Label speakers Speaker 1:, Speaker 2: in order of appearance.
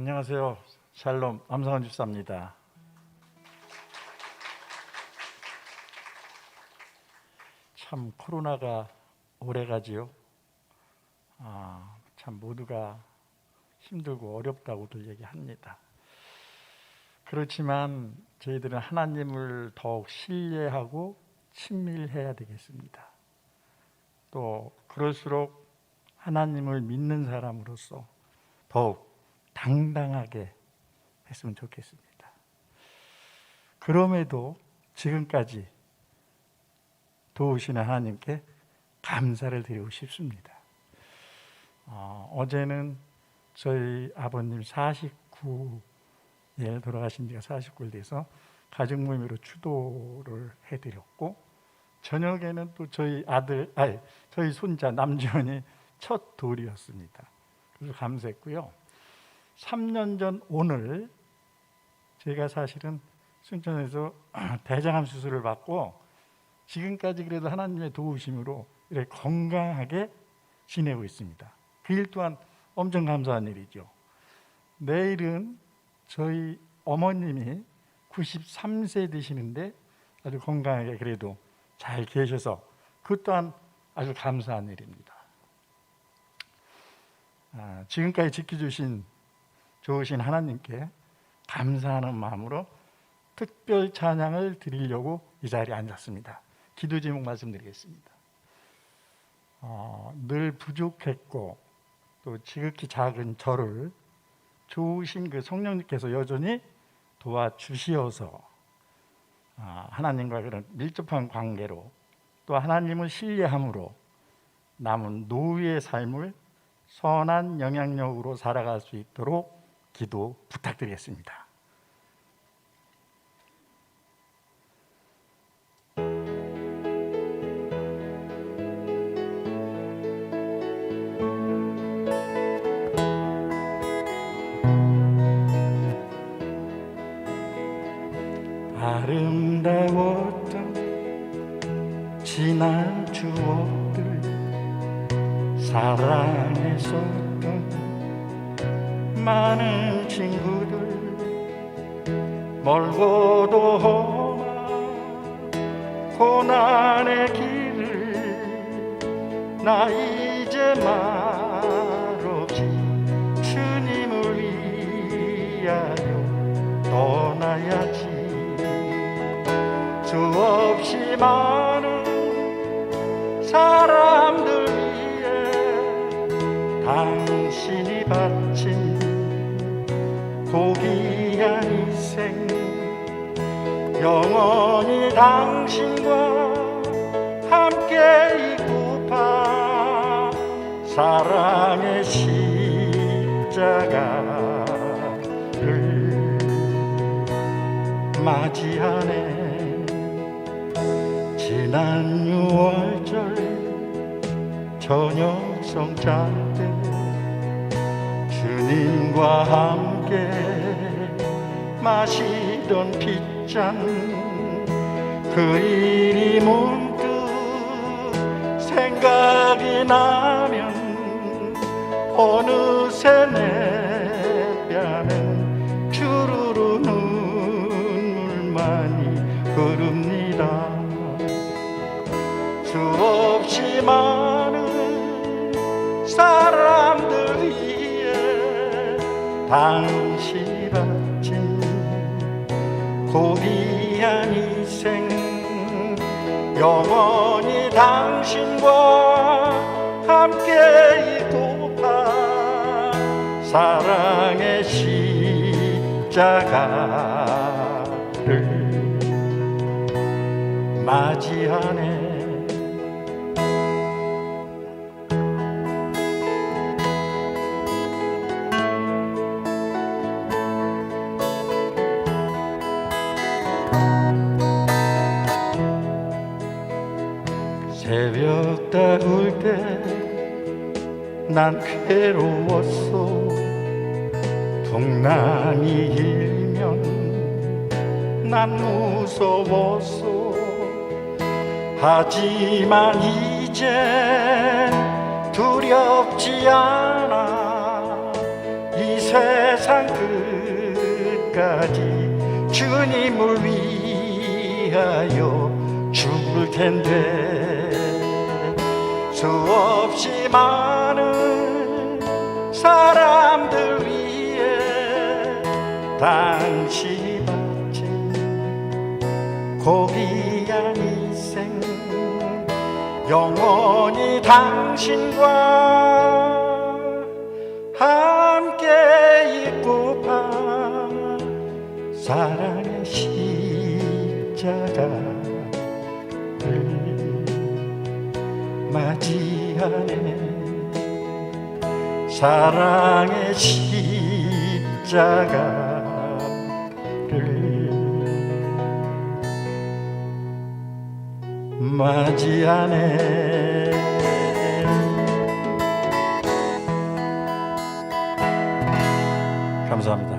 Speaker 1: 안녕하세요. 샬롬 남성원 집사입니다. 참 코로나가 오래 가지요. 아, 참 모두가 힘들고 어렵다고들 얘기합니다. 그렇지만 저희들은 하나님을 더욱 신뢰하고 친밀해야 되겠습니다. 또 그럴수록 하나님을 믿는 사람으로서 더욱 당당하게 했으면 좋겠습니다. 그럼에도 지금까지 도우시는 하나님께 감사를 드리고 싶습니다. 어, 어제는 저희 아버님 49일 돌아가신 지가 49일 돼서 가족 모임으로 추도를 해드렸고 저녁에는 또 저희 아들, 아니 저희 손자 남지원이 첫 돌이었습니다. 그래서 감사했고요. 3년 전 오늘 제가 사실은 순천에서 대장암 수술을 받고 지금까지 그래도 하나님의 도우심으로 이렇게 건강하게 지내고 있습니다. 그 일 또한 엄청 감사한 일이죠. 내일은 저희 어머님이 93세 되시는데 아주 건강하게 그래도 잘 계셔서 그 또한 아주 감사한 일입니다. 아, 지금까지 지켜주신 좋으신 하나님께 감사하는 마음으로 특별 찬양을 드리려고 이 자리에 앉았습니다. 기도 제목 말씀드리겠습니다. 어, 늘 부족했고 또 지극히 작은 저를 좋으신 그 성령님께서 여전히 도와주시어서 아, 하나님과 그런 밀접한 관계로 또 하나님을 신뢰함으로 남은 노후의 삶을 선한 영향력으로 살아갈 수 있도록 기도 부탁드리겠습니다. 아름다웠던 지난 추억들 사랑했었던 많은 친구들 멀고도 험한 고난의 길을 나 이제 말없이 주님을 위하여 떠나야지. 수없이 많은 사람들 위해 당신이 바친 고귀한 희생. 영원히 당신과 함께 있고파 사랑의 십자가를 맞이하네. 지난 6월절 저녁 성찬 때 주님과 함께 마시던 핏잔. 그 일이 문득 생각이 나면 어느새 내 뺨엔 주르르 눈물만이 흐릅니다. 수없이 많은 사람들 위해 바친 고귀한 희생 영원히 당신과 함께 있고파 사랑의 십자가를 맞이하네 새벽 다울 때 난 괴로웠어. 풍랑이 일면 난 무서웠어. 하지만 이제 두렵지 않아. 이 세상 끝까지 주님을 위하여 죽을 텐데 수없이 많은 사람들 위해 당신이 바친 고귀한 인생 영원히 당신과 함께 있고파 사랑 사랑의 십자가를 맞이하네 감사합니다.